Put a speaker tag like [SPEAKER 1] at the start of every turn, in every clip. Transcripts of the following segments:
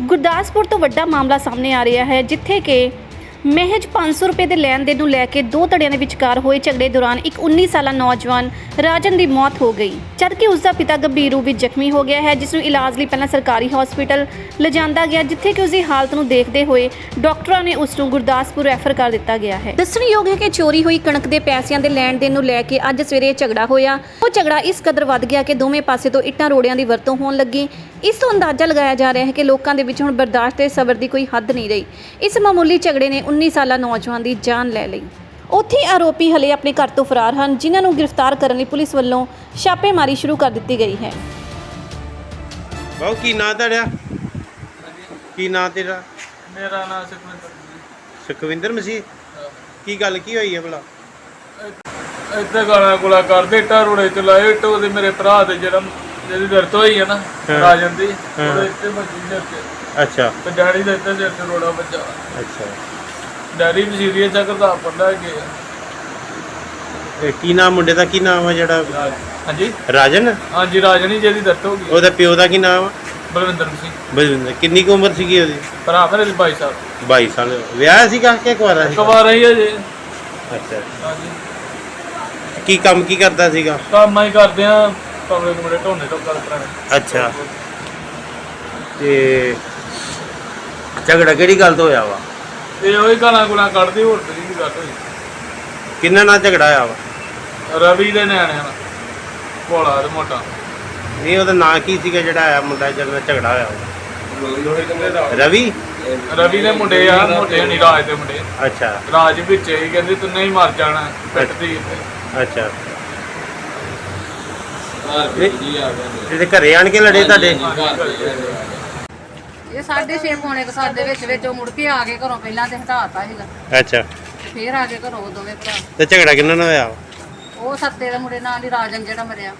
[SPEAKER 1] ਗੁਰਦਾਸਪੁਰ ਤੋਂ ਵੱਡਾ ਮਾਮਲਾ ਸਾਹਮਣੇ ਆ ਰਿਹਾ ਹੈ ਜਿੱਥੇ ਕਿ ਮਹਿਜ 500 ਰੁਪਏ ਦੇ ਲੈਣ ਦੇਣ ਨੂੰ ਲੈ ਕੇ ਦੋ ਧੜਿਆਂ ਦੇ ਵਿਚਕਾਰ ਹੋਏ ਝਗੜੇ ਦੌਰਾਨ ਇੱਕ 19 ਸਾਲਾ ਨੌਜਵਾਨ ਰਾਜਨ ਦੀ ਮੌਤ ਹੋ ਗਈ। ਜਦਕਿ ਉਸ ਦਾ ਪਿਤਾ ਗੰਭੀਰ ਰੂਪ ਵਿੱਚ ਜ਼ਖਮੀ ਹੋ ਗਿਆ ਹੈ, ਜਿਸ ਨੂੰ ਇਲਾਜ ਲਈ ਪਹਿਲਾਂ ਸਰਕਾਰੀ ਹਸਪੀਟਲ ਲਿਜਾਂਦਾ ਗਿਆ, ਜਿੱਥੇ ਕਿ ਉਸ ਦੀ ਹਾਲਤ ਨੂੰ ਦੇਖਦੇ ਹੋਏ ਡਾਕਟਰਾਂ ਨੇ ਉਸ ਨੂੰ ਗੁਰਦਾਸਪੁਰ ਰੈਫਰ ਕਰ ਦਿੱਤਾ ਗਿਆ ਹੈ। ਦੱਸਣਯੋਗ ਹੈ ਕਿ ਚੋਰੀ ਹੋਈ ਕਣਕ ਦੇ ਪੈਸਿਆਂ ਦੇ ਲੈਣ ਦੇਣ ਨੂੰ ਲੈ ਕੇ ਅੱਜ ਸਵੇਰੇ ਇਹ ਝਗੜਾ ਹੋਇਆ। ਉਹ ਝਗੜਾ ਇਸ ਕਦਰ ਵੱਧ ਗਿਆ ਕਿ ਦੋਵੇਂ ਪਾਸੇ ਤੋਂ ਇੱਟਾਂ ਰੋੜਿਆਂ ਦੀ ਵਰਤੋਂ ਹੋਣ ਲੱਗੀ। ਇਸ ਤੋਂ ਅੰਦਾਜ਼ਾ ਲਗਾਇਆ ਜਾ ਰਿਹਾ ਹੈ ਕਿ ਲੋਕਾਂ ਦੇ ਵਿੱਚ ਹੁਣ ਬਰਦਾਸ਼ਤ ਤੇ ਸਬਰ ਦੀ ਕੋਈ ਹੱਦ ਨਹੀਂ ਰਹੀ। ਇਸ ਮਾਮੂਲੀ ਝਗੜੇ ਨੇ 19 ਸਾਲਾ ਨੌਜਵਾਨ ਦੀ ਜਾਨ ਲੈ ਲਈ। ਉੱਥੇ ਆਰੋਪੀ ਹਲੇ ਆਪਣੇ ਘਰ ਤੋਂ ਫਰਾਰ ਹਨ ਜਿਨ੍ਹਾਂ ਨੂੰ ਗ੍ਰਿਫਤਾਰ ਕਰਨ ਲਈ ਪੁਲਿਸ ਵੱਲੋਂ ਛਾਪੇਮਾਰੀ ਸ਼ੁਰੂ ਕਰ ਦਿੱਤੀ ਗਈ ਹੈ।
[SPEAKER 2] ਬਾਉ ਕੀ ਨਾਂ ਤੁਹਾਡਾ? ਕੀ ਨਾਂ ਤੇਰਾ?
[SPEAKER 3] ਮੇਰਾ ਨਾਮ ਸੁਖਵਿੰਦਰ ਜੀ
[SPEAKER 2] ਸੁਖਵਿੰਦਰ ਮਸੀਹ? ਕੀ ਗੱਲ ਕੀ ਹੋਈ ਹੈ ਭਲਾ?
[SPEAKER 3] ਇੱਥੇ ਗਾਣਾ ਗੁਲਾ ਕਰਦੇ ਇੱਟਾਂ ਰੋੜੇ ਚ ਲਾਏ ਇੱਟ ਉਹਦੇ ਮੇਰੇ ਭਰਾ ਦੇ ਜਿਹੜਾ ਜਿਹਦੀ ਦਰਦ ਹੋਈ ਹੈ ਨਾ। ਰਾਜਨ ਦੀ। ਉਹਦੇ ਇੱਥੇ ਸਿਰ ਤੇ।
[SPEAKER 2] ਅੱਛਾ।
[SPEAKER 3] ਤੇ ਡੈਡੀ ਦੇ ਇੱਥੇ ਸਿਰ ਤੇ ਰੋੜਾ ਵੱਜਾ।
[SPEAKER 2] ਅੱਛਾ।
[SPEAKER 3] ਡੈਡੀ ਵੀ ਸੀਰੀਅਸ ਆ ਕਰਦਾ ਪੰਡਾ
[SPEAKER 2] ਇਹ ਕੀ ਨਾਮ ਮੁੰਡੇ ਦਾ ਕੀ ਨਾਮ ਆ ਜਿਹੜਾ?
[SPEAKER 3] ਹਾਂਜੀ?
[SPEAKER 2] ਰਾਜਨ?
[SPEAKER 3] ਹਾਂਜੀ ਰਾਜਨ ਹੀ ਜਿਹਦੀ ਦਰਦ ਹੋ ਗਈ।
[SPEAKER 2] ਉਹਦਾ ਪਿਓ ਦਾ ਕੀ ਨਾਮ ਆ?
[SPEAKER 3] ਬਲਵਿੰਦਰ ਸਿੰਘ।
[SPEAKER 2] ਬਲਵਿੰਦਰ ਕਿੰਨੀ ਕੁ ਉਮਰ ਸੀਗੀ ਉਹਦੀ?
[SPEAKER 3] ਭਰਾ ਮੇਰੇ ਦੇ ਭਾਈ ਸਾਹਿਬ
[SPEAKER 2] 22 ਸਾਲ। ਵਿਆਹ ਸੀਗਾ ਕਿ ਕੁਆਰਾ ਸੀ
[SPEAKER 3] ਕਵਾ ਰਹੀ ਹੈ ਜੀ।
[SPEAKER 2] ਅੱਛਾ।
[SPEAKER 3] ਹਾਂਜੀ।
[SPEAKER 2] ਕੀ ਕੰਮ ਕੀ ਕਰਦਾ ਸੀਗਾ?
[SPEAKER 3] ਕੰਮ ਹੀ ਕਰਦੇ ਆ ਕਮਰੇ ਕੁਮਰੇ ਢੋਣੇ ਤੋਂ ਕਰ ਕਰਾਂਗੇ।
[SPEAKER 2] ਅੱਛਾ। ਤੇ ਝਗੜਾ ਕਿਹੜੀ ਗੱਲ ਤੋਂ ਹੋਇਆ ਵਾ?
[SPEAKER 3] ਇਹ ਉਹੀ ਗਾਣਾ ਗੁਲਾ ਕੱਢਦੀ ਹੋਰ ਤੇ ਨਹੀਂ ਗੱਲ ਹੋਈ?
[SPEAKER 2] ਕਿੰਨਾ ਨਾਲ ਝਗੜਾ ਹੋਇਆ ਵਾ?
[SPEAKER 3] ਰਵੀ ਦੇ ਨਿਆਣਿਆਂ ਨਾਲ। ਭੋਲਾ ਤੇ ਮੋਟਾ।
[SPEAKER 2] ਨਹੀਂ ਉਹਦਾ ਨਾਂ ਕੀ ਸੀਗਾ ਜਿਹੜਾ ਆਇਆ ਮੁੰਡਾ ਜਿਹਦੇ ਨਾਲ ਝਗੜਾ ਹੋਇਆ ਵਾ? ਰਵੀ?
[SPEAKER 3] ਰਵੀ ਦੇ ਮੁੰਡੇ ਆ ਮੋਟੇ ਨਹੀਂ ਰਾਜ ਦੇ ਮੁੰਡੇ।
[SPEAKER 2] ਅੱਛਾ।
[SPEAKER 3] ਰਾਜ ਵਿੱਚ ਹੀ ਕਹਿੰਦੇ ਤੂੰ ਨਹੀਂ ਮਰ ਜਾਣਾ ਪਿੱਟਦੀ
[SPEAKER 2] ਅੱਛਾ। ਇਹਦੇ ਘਰੇ ਆਣ ਕੇ ਲੜੇ ਤੁਹਾਡੇ?
[SPEAKER 4] ਇਹ ਸਾਢੇ ਛੇ ਪੌਣੇ ਕੁ ਸੱਤ ਦੇ ਵਿੱਚ ਵਿੱਚ ਉਹ ਮੁੜ ਕੇ ਆ ਕੇ ਘਰੋਂ ਪਹਿਲਾਂ ਤੇ ਹਟਾਤਾ ਸੀਗਾ।
[SPEAKER 2] ਅੱਛਾ।
[SPEAKER 4] ਫੇਰ ਆ ਕੇ ਘਰੋਂ ਉਹ ਦੋਵੇਂ ਭਰਾ।
[SPEAKER 2] ਤੇ ਝਗੜਾ ਕਿੰਨਾ ਨਾਲ ਹੋਇਆ? ਵਾ?
[SPEAKER 4] ਉਹ ਸੱਤੇ ਦੇ ਮੁੰਡੇ ਨਾਲ ਹੀ ਰਾਜਨ ਜਿਹੜਾ ਮਰਿਆ।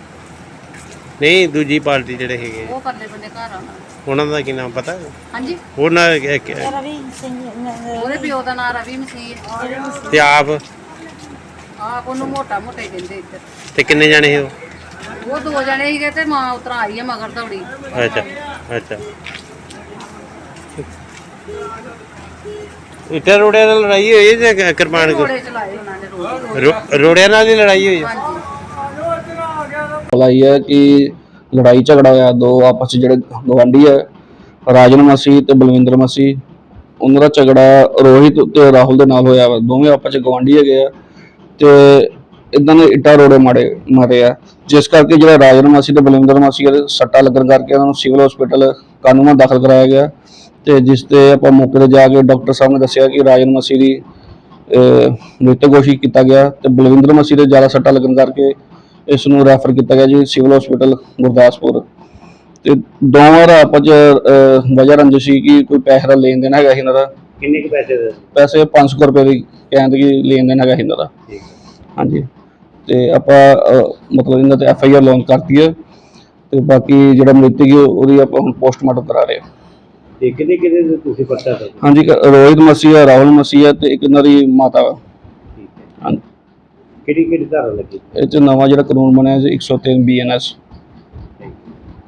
[SPEAKER 2] ਨਹੀਂ ਦੂਜੀ ਪਾਰਟੀ ਜਿਹੜੇ ਹੈਗੇ
[SPEAKER 4] ਉਹ ਪਰਲੇ ਬੰਦੇ ਘਰ ਆਉਣਾ
[SPEAKER 2] ਉਹਨਾਂ ਦਾ ਕੀ ਨਾਮ ਪਤਾ?
[SPEAKER 4] ਹਾਂਜੀ।
[SPEAKER 2] ਉਹਨਾਂ ਇੱਕ- ਇੱਕ-
[SPEAKER 4] ਉਹਦੇ ਪਿਓ ਦਾ ਨਾਂ ਰਵੀ ਮਸੀਹ ਹੈ
[SPEAKER 2] ਤੇ ਆਪ?
[SPEAKER 4] ਆਪ ਉਹਨੂੰ ਮੋਟਾ ਮੋਟਾ ਹੀ ਕਹਿੰਦੇ ਇੱਧਰ।
[SPEAKER 2] ਤੇ ਕਿੰਨੇ ਜਾਣੇ ਸੀ ਉਹ?
[SPEAKER 4] ਉਹ ਦੋ ਜਣੇ ਸੀਗੇ ਤੇ ਮਾਂ ਉਤਰ ਆਈ ਹੈ ਮਗਰ ਦੌੜੀ।
[SPEAKER 2] ਅੱਛਾ ਅੱਛਾ। ਇੱਟਾਂ ਰੋੜਿਆਂ ਨਾਲ ਲੜਾਈ ਹੋਈ ਹੈ ਜਾਂ ਕਿਰਪਾਨ ਕੋ
[SPEAKER 4] ਘੋੜੇ ਚਲਾਏ ਉਹਨਾਂ ਨੇ ਰੋਜ਼
[SPEAKER 2] ਰੋੜਿਆਂ ਨਾਲ ਹੀ ਲੜਾਈ ਹੋਈ ਹੈ?
[SPEAKER 4] ਹਾਂਜੀ।
[SPEAKER 5] ਹੈ ਕਿ ਲੜਾਈ ਝਗੜਾ ਹੋਇਆ ਦੋ ਆਪਸ 'ਚ ਜਿਹੜੇ ਗਵਾਂਢੀ ਹੈ ਰਾਜਨ ਮਸੀਹ ਤੇ ਬਲਵਿੰਦਰ ਮਸੀਹ ਉਹਨਾਂ ਦਾ ਝਗੜਾ ਰੋਹਿਤ ਤੇ ਰਾਹੁਲ ਦੇ ਨਾਲ ਹੋਇਆ ਵਾ। ਦੋਵੇਂ ਆਪਸ 'ਚ ਗਵਾਂਢੀ ਹੈਗੇ ਆ ਤੇ ਇਦਾਂ ਦੇ ਇੱਟਾਂ ਰੋੜੇ ਮਾਰੇ ਮਾਰੇ ਆ। ਜਿਸ ਕਰਕੇ ਜਿਹੜਾ ਰਾਜਨ ਮਸੀਹ ਤੇ ਬਲਵਿੰਦਰ ਮਸੀਹ ਦੇ ਸੱਟਾ ਲੱਗਣ ਕਰਕੇ ਉਹਨਾਂ ਨੂੰ ਸਿਵਲ ਹਸਪੀਟਲ ਕਾਨੂੰਨਾਂ ਦਾਖਲ ਕਰਾਇਆ ਗਿਆ। ਤੇ ਜਿਸ ਤੇ ਆਪਾਂ ਮੌਕੇ ਤੇ ਜਾ ਕੇ ਡਾਕਟਰ ਸਾਹਿਬ ਨੇ ਦੱਸਿਆ ਕਿ ਰਾਜਨ ਮਸੀਹ ਦੀ ਮ੍ਰਿਤਕ ਘੋਸ਼ਿਤ ਕੀਤਾ ਗਿਆ ਤੇ ਬਲਵਿੰਦਰ ਮਸੀਹ ਦੇ ਜ਼ਿਆਦਾ ਸੱਟਾ ਲੱਗਣ ਕਰਕੇ ਇਸ ਨੂੰ ਰੈਫਰ ਕੀਤਾ ਗਿਆ ਜੀ ਸਿਵਲ ਹਸਪੀਟਲ ਗੁਰਦਾਸਪੁਰ। ਤੇ ਦੋਵਾਂ ਦਾ ਆਪਸ ਚ ਅਹ, ਵਜ੍ਹਾ ਰੰਜਿਸ਼ ਸੀ ਕਿ ਕੋਈ ਪੈਸੇ ਦਾ ਲੈਣ ਦੇਣ ਹੈਗਾ ਸੀ ਇਹਨਾਂ ਦਾ।
[SPEAKER 2] ਕਿੰਨੇ ਕੁ ਪੈਸੇ ਦੇ?
[SPEAKER 5] ਪੈਸੇ 500 ਰੁਪਏ ਦੀ ਕਹਿੰਦੇ ਕਿ ਲੈਣ ਦੇਣ ਹੈਗਾ ਸੀ ਇਹਨਾਂ ਦਾ। ਹਾਂਜੀ। ਤੇ ਆਪਾਂ ਮਤਲਬ ਇਹਨਾਂ ਤੇ ਐਫ ਆਈ ਆਰ ਲਾਂਚ ਕਰਤੀ ਹੈ। ਤੇ ਬਾਕੀ ਜਿਹੜਾ ਮ੍ਰਿਤਕ ਉਹਦੀ ਆਪਾਂ ਹੁਣ ਪੋਸਟਮਾਰਟਮ ਕਰਾ ਰਹੇ ਹਾਂ।
[SPEAKER 2] ਤੇ ਕਿਹਦੇ ਕਿਹਦੇ ਦੇ ਤੁਸੀਂ ਪਰਚਾ ਦੋ
[SPEAKER 5] ਹਾਂਜੀ ਇੱਕ ਰੋਹਿਤ ਮਸੀਹ ਰਾਹੁਲ ਮਸੀਹ ਤੇ ਇੱਕ ਇਹਨਾਂ ਦੀ ਮਾਤਾ। ਹਾਂਜੀ
[SPEAKER 2] ਕਿਹੜੀ ਕਿਹੜੀ ਧਾਰਾ ਲੱਗੀ?
[SPEAKER 5] ਇਹ ਚ ਨਵਾਂ ਜਿਹੜਾ ਕਾਨੂੰਨ ਬਣਿਆ ਜੀ 103 ਬੀਐਨਐਸ